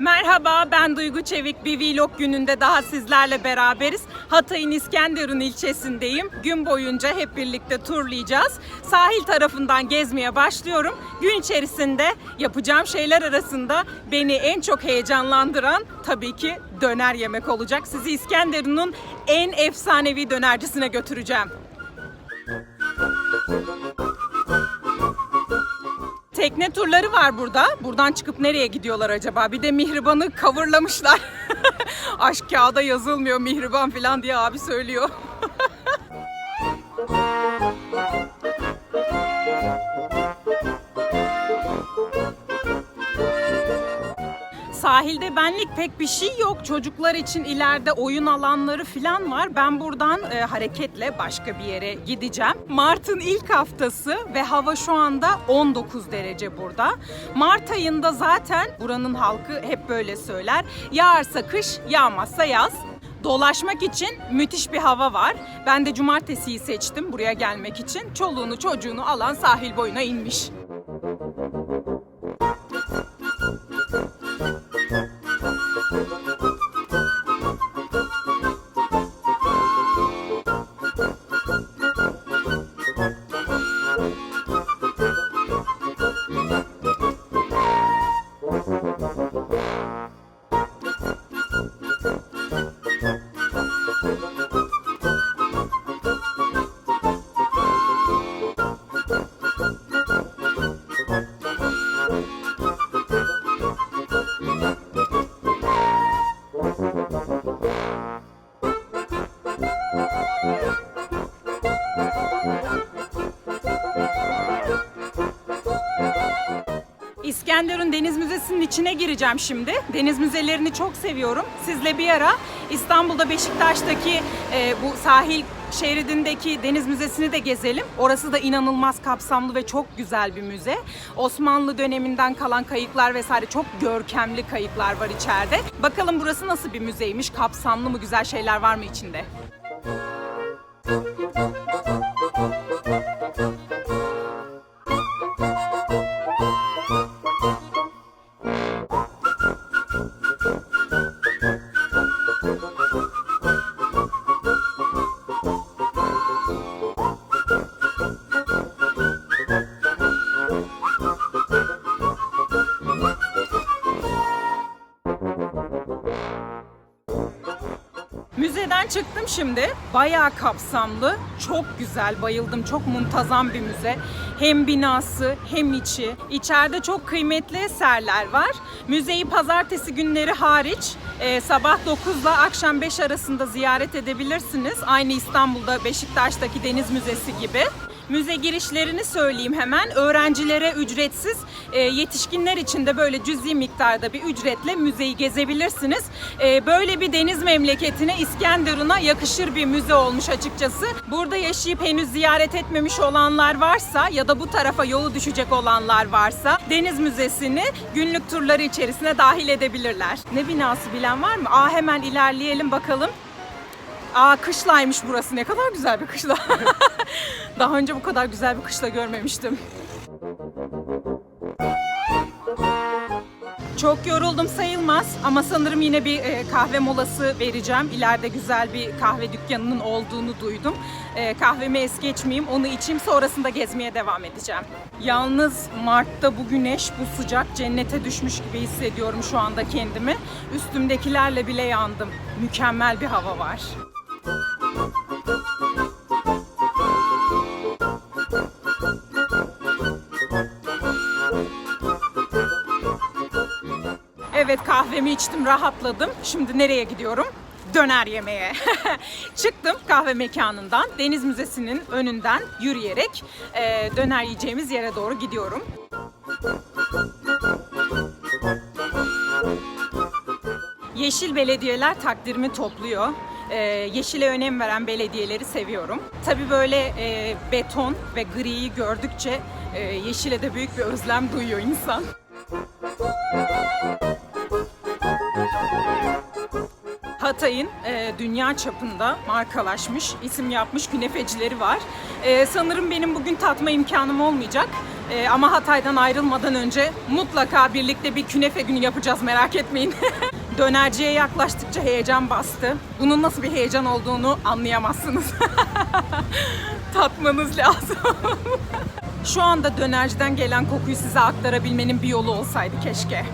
Merhaba ben Duygu Çevik. Bir vlog gününde daha sizlerle beraberiz. Hatay'ın İskenderun ilçesindeyim. Gün boyunca hep birlikte turlayacağız. Sahil tarafından gezmeye başlıyorum. Gün içerisinde yapacağım şeyler arasında beni en çok heyecanlandıran tabii ki döner yemek olacak. Sizi İskenderun'un en efsanevi dönercisine götüreceğim. Tekne turları var burada. Buradan çıkıp nereye gidiyorlar acaba? Bir de Mihriban'ı coverlamışlar. Aşk kağıda yazılmıyor Mihriban falan diye abi söylüyor. Sahilde benlik pek bir şey yok. Çocuklar için ileride oyun alanları falan var. Ben buradan e, hareketle başka bir yere gideceğim. Mart'ın ilk haftası ve hava şu anda 19 derece burada. Mart ayında zaten buranın halkı hep böyle söyler. Yağarsa kış, yağmazsa yaz. Dolaşmak için müthiş bir hava var. Ben de cumartesiyi seçtim buraya gelmek için. Çoluğunu çocuğunu alan sahil boyuna inmiş. İskenderun Deniz Müzesi'nin içine gireceğim şimdi. Deniz müzelerini çok seviyorum. Sizle bir ara İstanbul'da Beşiktaş'taki e, bu sahil şeridindeki Deniz Müzesi'ni de gezelim. Orası da inanılmaz kapsamlı ve çok güzel bir müze. Osmanlı döneminden kalan kayıklar vesaire çok görkemli kayıklar var içeride. Bakalım burası nasıl bir müzeymiş? Kapsamlı mı? Güzel şeyler var mı içinde? Çıktım şimdi. Bayağı kapsamlı, çok güzel, bayıldım. Çok muntazam bir müze. Hem binası hem içi. İçeride çok kıymetli eserler var. Müzeyi pazartesi günleri hariç e, sabah 9 ile akşam 5 arasında ziyaret edebilirsiniz. Aynı İstanbul'da Beşiktaş'taki Deniz Müzesi gibi. Müze girişlerini söyleyeyim hemen. Öğrencilere ücretsiz, e, yetişkinler için de böyle cüzi miktarda bir ücretle müzeyi gezebilirsiniz. E, böyle bir deniz memleketine İskenderun'a yakışır bir müze olmuş açıkçası. Burada yaşayıp henüz ziyaret etmemiş olanlar varsa ya da bu tarafa yolu düşecek olanlar varsa Deniz Müzesi'ni günlük turları içerisine dahil edebilirler. Ne binası bilen var mı? Aa hemen ilerleyelim bakalım. Aa kışlaymış burası. Ne kadar güzel bir kışla. Daha önce bu kadar güzel bir kışla görmemiştim. Çok yoruldum sayılmaz ama sanırım yine bir e, kahve molası vereceğim. İleride güzel bir kahve dükkanının olduğunu duydum. E, kahvemi es geçmeyeyim, onu içeyim sonrasında gezmeye devam edeceğim. Yalnız Mart'ta bu güneş, bu sıcak cennete düşmüş gibi hissediyorum şu anda kendimi. Üstümdekilerle bile yandım. Mükemmel bir hava var. Evet kahvemi içtim, rahatladım. Şimdi nereye gidiyorum? Döner yemeye. Çıktım kahve mekanından, Deniz Müzesi'nin önünden yürüyerek e, döner yiyeceğimiz yere doğru gidiyorum. Yeşil belediyeler takdirimi topluyor. Ee, yeşile önem veren belediyeleri seviyorum. Tabii böyle e, beton ve griyi gördükçe e, yeşile de büyük bir özlem duyuyor insan. Hatay'ın e, dünya çapında markalaşmış, isim yapmış künefecileri var. E, sanırım benim bugün tatma imkanım olmayacak. Ee, ama Hatay'dan ayrılmadan önce mutlaka birlikte bir künefe günü yapacağız merak etmeyin. Dönerciye yaklaştıkça heyecan bastı. Bunun nasıl bir heyecan olduğunu anlayamazsınız. Tatmanız lazım. Şu anda dönerciden gelen kokuyu size aktarabilmenin bir yolu olsaydı keşke.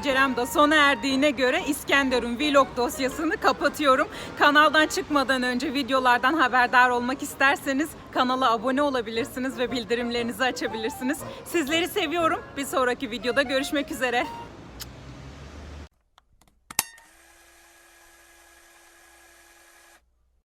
Maceram da sona erdiğine göre İskenderun vlog dosyasını kapatıyorum. Kanaldan çıkmadan önce videolardan haberdar olmak isterseniz kanala abone olabilirsiniz ve bildirimlerinizi açabilirsiniz. Sizleri seviyorum. Bir sonraki videoda görüşmek üzere.